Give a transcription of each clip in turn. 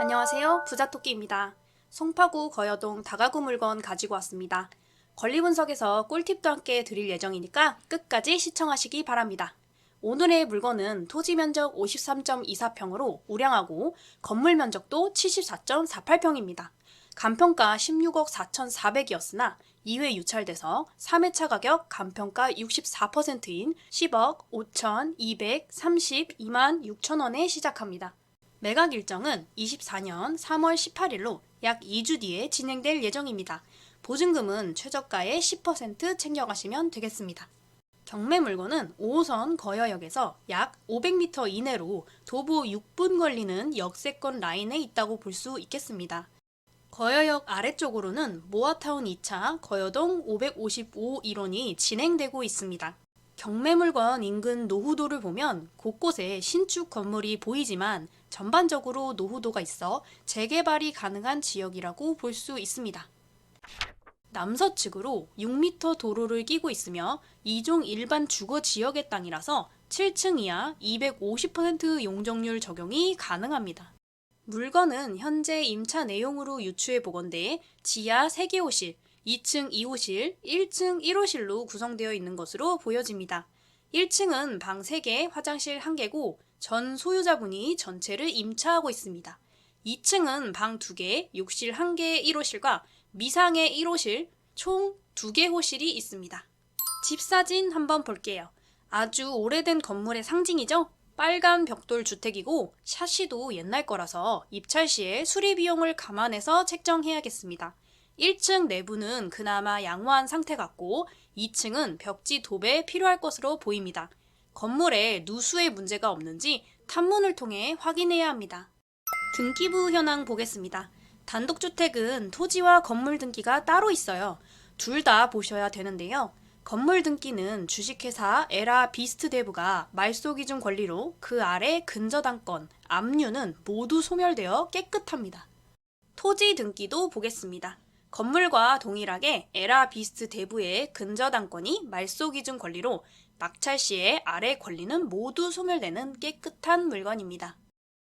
안녕하세요. 부자토끼입니다. 송파구 거여동 다가구 물건 가지고 왔습니다. 권리 분석에서 꿀팁도 함께 드릴 예정이니까 끝까지 시청하시기 바랍니다. 오늘의 물건은 토지 면적 53.24평으로 우량하고 건물 면적도 74.48평입니다. 간평가 16억 4,400이었으나 2회 유찰돼서 3회차 가격 간평가 64%인 10억 5,232만 6천 원에 시작합니다. 매각 일정은 24년 3월 18일로 약 2주 뒤에 진행될 예정입니다. 보증금은 최저가의 10% 챙겨가시면 되겠습니다. 경매 물건은 5호선 거여역에서 약 500m 이내로 도보 6분 걸리는 역세권 라인에 있다고 볼 수 있겠습니다. 거여역 아래쪽으로는 모아타운 2차 거여동 555 1호이 진행되고 있습니다. 경매 물건 인근 노후도를 보면 곳곳에 신축 건물이 보이지만 전반적으로 노후도가 있어 재개발이 가능한 지역이라고 볼 수 있습니다. 남서측으로 6m 도로를 끼고 있으며 2종 일반 주거 지역의 땅이라서 7층 이하 250% 용적률 적용이 가능합니다. 물건은 현재 임차 내용으로 유추해 보건대 지하 3개 호실, 2층 2호실, 1층 1호실로 구성되어 있는 것으로 보여집니다. 1층은 방 3개, 화장실 1개고 전 소유자분이 전체를 임차하고 있습니다. 2층은 방 2개, 욕실 1개의 1호실과 미상의 1호실, 총 2개 호실이 있습니다. 집 사진 한번 볼게요. 아주 오래된 건물의 상징이죠? 빨간 벽돌 주택이고 샤시도 옛날 거라서 입찰 시에 수리 비용을 감안해서 책정해야겠습니다. 1층 내부는 그나마 양호한 상태 같고 2층은 벽지 도배 필요할 것으로 보입니다. 건물에 누수의 문제가 없는지 탐문을 통해 확인해야 합니다. 등기부 현황 보겠습니다. 단독주택은 토지와 건물 등기가 따로 있어요. 둘 다 보셔야 되는데요. 건물 등기는 주식회사 에라 비스트 대부가 말소 기준 권리로 그 아래 근저당권, 압류는 모두 소멸되어 깨끗합니다. 토지 등기도 보겠습니다. 건물과 동일하게 에라 비스트 대부의 근저당권이 말소 기준 권리로 낙찰 시에 아래 권리는 모두 소멸되는 깨끗한 물건입니다.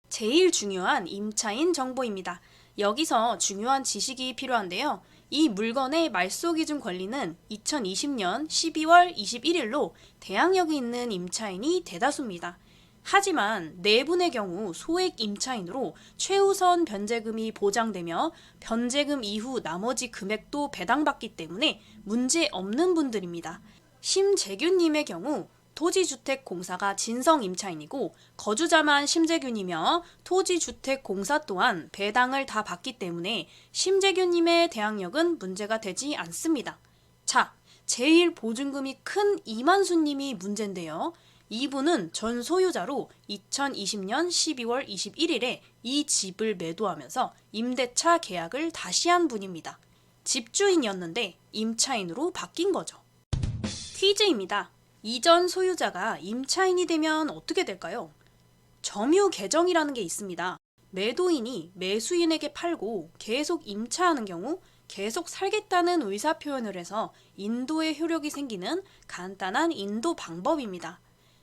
제일 중요한 임차인 정보입니다. 여기서 중요한 지식이 필요한데요. 이 물건의 말소 기준 권리는 2020년 12월 21일로 대항력이 있는 임차인이 대다수입니다. 하지만 네 분의 경우 소액 임차인으로 최우선 변제금이 보장되며 변제금 이후 나머지 금액도 배당받기 때문에 문제 없는 분들입니다. 심재균님의 경우 토지주택공사가 진성 임차인이고 거주자만 심재균이며 토지주택공사 또한 배당을 다 받기 때문에 심재균님의 대항력은 문제가 되지 않습니다. 자, 제일 보증금이 큰 이만수님이 문제인데요. 이분은 전 소유자로 2020년 12월 21일에 이 집을 매도하면서 임대차 계약을 다시 한 분입니다. 집주인이었는데 임차인으로 바뀐 거죠. 퀴즈입니다. 이전 소유자가 임차인이 되면 어떻게 될까요? 점유 계정이라는 게 있습니다. 매도인이 매수인에게 팔고 계속 임차하는 경우 계속 살겠다는 의사 표현을 해서 인도의 효력이 생기는 간단한 인도 방법입니다.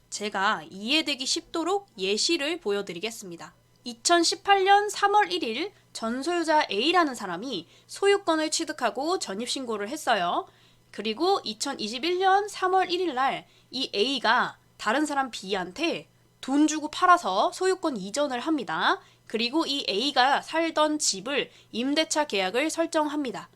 제가 이해되기 쉽도록 예시를 보여드리겠습니다. 2018년 3월 1일 전 소유자 A라는 사람이 소유권을 취득하고 전입신고를 했어요. 그리고 2021년 3월 1일 날 이 A가 다른 사람 B한테 돈 주고 팔아서 소유권 이전을 합니다. 그리고 이 A가 살던 집을 임대차 계약을 설정합니다.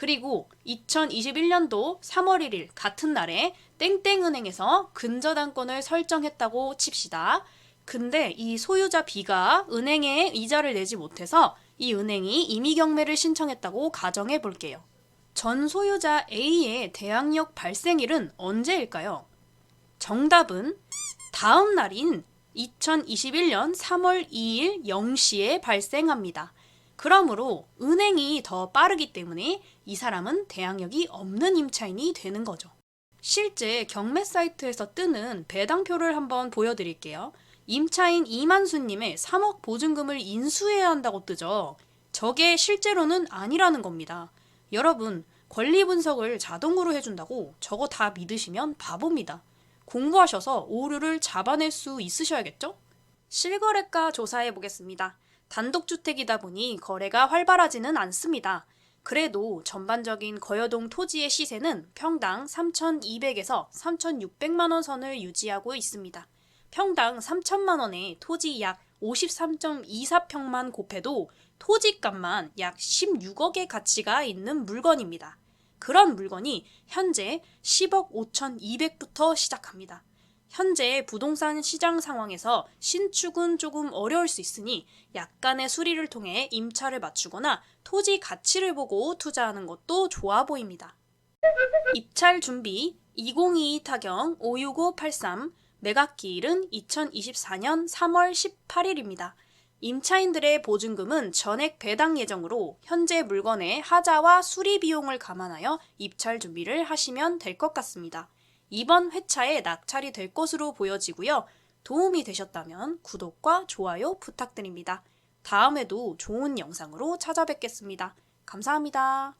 그리고 2021년도 3월 1일 같은 날에 땡땡은행에서 근저당권을 설정했다고 칩시다. 근데 이 소유자 B가 은행에 이자를 내지 못해서 이 은행이 임의경매를 신청했다고 가정해 볼게요. 전 소유자 A의 대항력 발생일은 언제일까요? 정답은 다음 날인 2021년 3월 2일 0시에 발생합니다. 그러므로 은행이 더 빠르기 때문에 이 사람은 대항력이 없는 임차인이 되는 거죠. 실제 경매 사이트에서 뜨는 배당표를 한번 보여드릴게요. 임차인 이만수님의 3억 보증금을 인수해야 한다고 뜨죠. 저게 실제로는 아니라는 겁니다. 여러분, 권리 분석을 자동으로 해준다고 저거 다 믿으시면 바보입니다. 공부하셔서 오류를 잡아낼 수 있으셔야겠죠? 실거래가 조사해 보겠습니다. 단독주택이다 보니 거래가 활발하지는 않습니다. 그래도 전반적인 거여동 토지의 시세는 평당 3,200에서 3,600만 원 선을 유지하고 있습니다. 평당 3천만 원에 토지 약 53.24평만 곱해도 토지값만 약 16억의 가치가 있는 물건입니다. 그런 물건이 현재 10억 5,200부터 시작합니다. 현재 부동산 시장 상황에서 신축은 조금 어려울 수 있으니 약간의 수리를 통해 임차를 맞추거나 토지 가치를 보고 투자하는 것도 좋아 보입니다. 입찰 준비 2022 타경 56583 매각기일은 2024년 3월 18일입니다. 임차인들의 보증금은 전액 배당 예정으로 현재 물건의 하자와 수리 비용을 감안하여 입찰 준비를 하시면 될 것 같습니다. 이번 회차에 낙찰이 될 것으로 보여지고요. 도움이 되셨다면 구독과 좋아요 부탁드립니다. 다음에도 좋은 영상으로 찾아뵙겠습니다. 감사합니다.